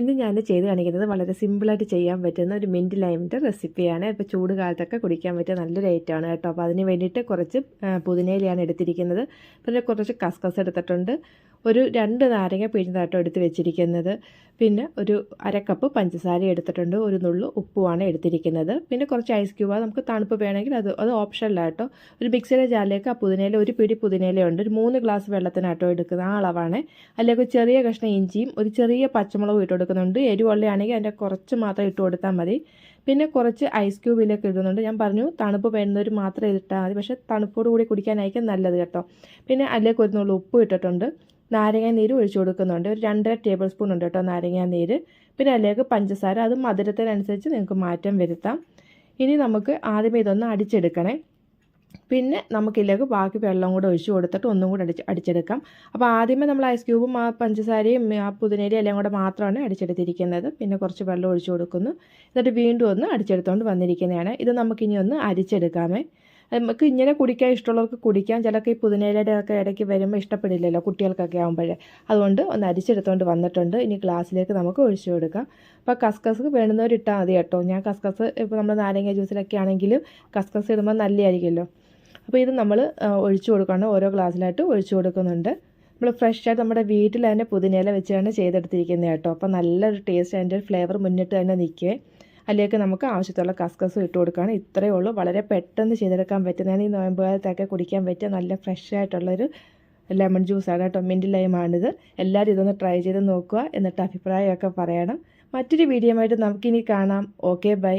ഇന്ന് ഞാൻ ചെയ്ത് കാണിക്കുന്നത് വളരെ സിമ്പിളായിട്ട് ചെയ്യാൻ പറ്റുന്ന ഒരു മിന്റ് ലൈമിന്റെ റെസിപ്പിയാണ് ഇപ്പോൾ ചൂട് കാലത്തൊക്കെ കുടിക്കാൻ പറ്റിയ നല്ലൊരു ഐറ്റമാണ് കേട്ടോ. അപ്പോൾ അതിന് വേണ്ടിയിട്ട് കുറച്ച് പുതിനയിലാണ് എടുത്തിരിക്കുന്നത്. പിന്നെ കുറച്ച് കസ്കസ് എടുത്തിട്ടുണ്ട്. ഒരു രണ്ട് നാരങ്ങ പിഴിഞ്ഞാട്ടോ എടുത്ത് വെച്ചിരിക്കുന്നത്. പിന്നെ ഒരു അരക്കപ്പ് പഞ്ചസാര എടുത്തിട്ടുണ്ട്. ഒരു നുള്ളു ഉപ്പുമാണ് എടുത്തിരിക്കുന്നത്. പിന്നെ കുറച്ച് ഐസ് ക്യൂബ് നമുക്ക് തണുപ്പ് വേണമെങ്കിൽ അത് അത് ഓപ്ഷനിലാട്ടോ ഒരു മിക്സിയുടെ ജാലിലേക്ക് ആ പുതിനയില ഒരു പിടി പുതിനയിലുണ്ട് ഒരു മൂന്ന് ഗ്ലാസ് വെള്ളത്തിനാട്ടോ എടുക്കുന്ന ആ അളവാണ്. അല്ലെങ്കിൽ ചെറിയ കഷ്ണം ഇഞ്ചിയും ഒരു ചെറിയ പച്ചമുളകും ഇട്ട് കൊടുക്കുന്നുണ്ട്. എരിവുള്ളയാണെങ്കിൽ അതിന്റെ കുറച്ച് മാത്രം ഇട്ട് കൊടുത്താൽ മതി. പിന്നെ കുറച്ച് ഐസ് ക്യൂബിലൊക്കെ ഇടുന്നുണ്ട്. ഞാൻ പറഞ്ഞു തണുപ്പ് വേണ്ടുന്നവർ മാത്രം ഇതിട്ടാൽ മതി. പക്ഷേ തണുപ്പോട് കൂടി കുടിക്കാനായിരിക്കും നല്ലത് കേട്ടോ. പിന്നെ അതിലേക്ക് ഒരു നുള്ളു ഉപ്പ് ഇട്ടിട്ടുണ്ട്. നാരങ്ങ നീര് ഒഴിച്ചു കൊടുക്കുന്നുണ്ട്. ഒരു രണ്ടര ടേബിൾ സ്പൂൺ ഉണ്ട് കേട്ടോ നാരങ്ങ നീര്. പിന്നെ അതിലേക്ക് പഞ്ചസാര അത് മധുരത്തിനനുസരിച്ച് നിങ്ങൾക്ക് മാറ്റം വരുത്താം. ഇനി നമുക്ക് ആദ്യമേ ഇതൊന്ന് അടിച്ചെടുക്കണേ. പിന്നെ നമുക്കിതിലേക്ക് ബാക്കി വെള്ളം കൂടെ ഒഴിച്ച് കൊടുത്തിട്ട് ഒന്നും കൂടെ അടിച്ച് അടിച്ചെടുക്കാം. അപ്പോൾ ആദ്യമേ നമ്മൾ ഐസ് ക്യൂബും ആ പഞ്ചസാരയും ആ പുതിനേരിയും എല്ലാം കൂടെ മാത്രമാണ് അടിച്ചെടുത്തിരിക്കുന്നത്. പിന്നെ കുറച്ച് വെള്ളം ഒഴിച്ച് കൊടുക്കുന്നു. എന്നിട്ട് വീണ്ടും ഒന്ന് അടിച്ചെടുത്തുകൊണ്ട് വന്നിരിക്കുന്നതാണ്. ഇത് നമുക്കിനി ഒന്ന് അരിച്ചെടുക്കാമേ. നമുക്ക് ഇങ്ങനെ കുടിക്കാൻ ഇഷ്ടമുള്ളവർക്ക് കുടിക്കാം. ചിലർക്ക് ഈ പുതിനയിലയുടെ ഒക്കെ ഇടയ്ക്ക് വരുമ്പോൾ ഇഷ്ടപ്പെടില്ലല്ലോ കുട്ടികൾക്കൊക്കെ ആകുമ്പോഴേ അതുകൊണ്ട് ഒന്ന് അരിച്ചെടുത്തുകൊണ്ട് വന്നിട്ടുണ്ട്. ഇനി ഗ്ലാസ്സിലേക്ക് നമുക്ക് ഒഴിച്ചു കൊടുക്കാം. അപ്പോൾ കസ്കസ് വേണ്ടുന്നവർ ഇട്ടാൽ മതി കേട്ടോ. ഞാൻ കസ്കസ് ഇപ്പോൾ നമ്മൾ നാരങ്ങ ജ്യൂസിലൊക്കെ ആണെങ്കിലും കസ്കസ് ഇടുമ്പോൾ നല്ലതായിരിക്കുമല്ലോ. അപ്പോൾ ഇത് നമ്മൾ ഒഴിച്ചു കൊടുക്കണം. ഓരോ ഗ്ലാസ്സിലായിട്ട് ഒഴിച്ചു കൊടുക്കുന്നുണ്ട്. നമ്മൾ ഫ്രഷ് ആയിട്ട് നമ്മുടെ വീട്ടിൽ തന്നെ പുതിനയില വെച്ചാണ് ചെയ്തെടുത്തിരിക്കുന്നത് കേട്ടോ. അപ്പോൾ നല്ലൊരു ടേസ്റ്റ് അതിന്റെ ഫ്ലേവർ മുന്നിട്ട് തന്നെ നിൽക്കുവേ. അതിലേക്ക് നമുക്ക് ആവശ്യത്തുള്ള കസ്കസും ഇട്ട് കൊടുക്കുകയാണ് ഇത്രയേ ഉള്ളൂ. വളരെ പെട്ടെന്ന് ചെയ്തെടുക്കാൻ പറ്റുന്നതാണ് ഈ നോയമ്പ് കാലത്തൊക്കെ കുടിക്കാൻ പറ്റിയ നല്ല ഫ്രഷ് ആയിട്ടുള്ളൊരു ലെമൺ ജ്യൂസാണ് കേട്ടോ. മിന്റ് ലൈമാണിത് എല്ലാവരും ഇതൊന്ന് ട്രൈ ചെയ്ത് നോക്കുക. എന്നിട്ട് അഭിപ്രായമൊക്കെ പറയണം. മറ്റൊരു വീഡിയോ ആയിട്ട് നമുക്കിനി കാണാം. Okay bye